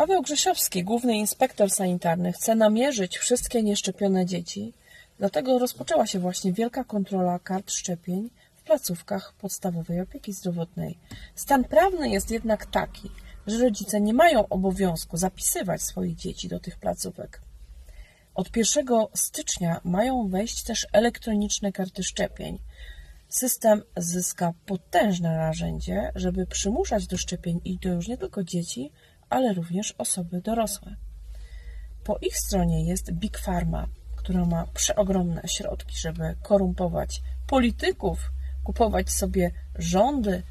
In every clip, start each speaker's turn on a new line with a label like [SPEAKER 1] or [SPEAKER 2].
[SPEAKER 1] Paweł Grzesiowski, główny inspektor sanitarny, chce namierzyć wszystkie nieszczepione dzieci, dlatego rozpoczęła się właśnie wielka kontrola kart szczepień w placówkach podstawowej opieki zdrowotnej. Stan prawny jest jednak taki, że rodzice nie mają obowiązku zapisywać swoich dzieci do tych placówek. Od 1 stycznia mają wejść też elektroniczne karty szczepień. System zyska potężne narzędzie, żeby przymuszać do szczepień i to już nie tylko dzieci, ale również osoby dorosłe. Po ich stronie jest Big Pharma, która ma przeogromne środki, żeby korumpować polityków, kupować sobie rządy,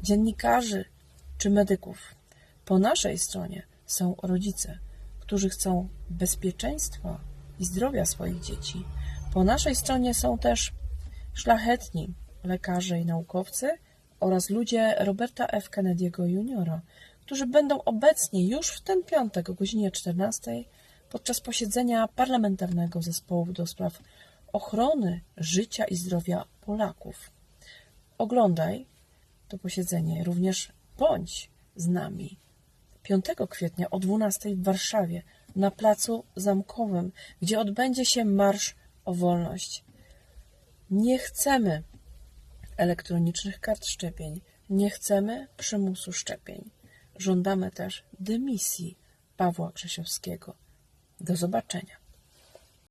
[SPEAKER 1] dziennikarzy czy medyków. Po naszej stronie są rodzice, którzy chcą bezpieczeństwa i zdrowia swoich dzieci. Po naszej stronie są też szlachetni lekarze i naukowcy oraz ludzie Roberta F. Kennedy'ego Jr., którzy będą obecni już w ten piątek o godzinie 14 podczas posiedzenia parlamentarnego zespołu do spraw ochrony życia i zdrowia Polaków. Oglądaj to posiedzenie, również bądź z nami 5 kwietnia o 12 w Warszawie na Placu Zamkowym, gdzie odbędzie się Marsz o Wolność. Nie chcemy elektronicznych kart szczepień, nie chcemy przymusu szczepień. Żądamy też dymisji Pawła Grzesiowskiego. Do zobaczenia.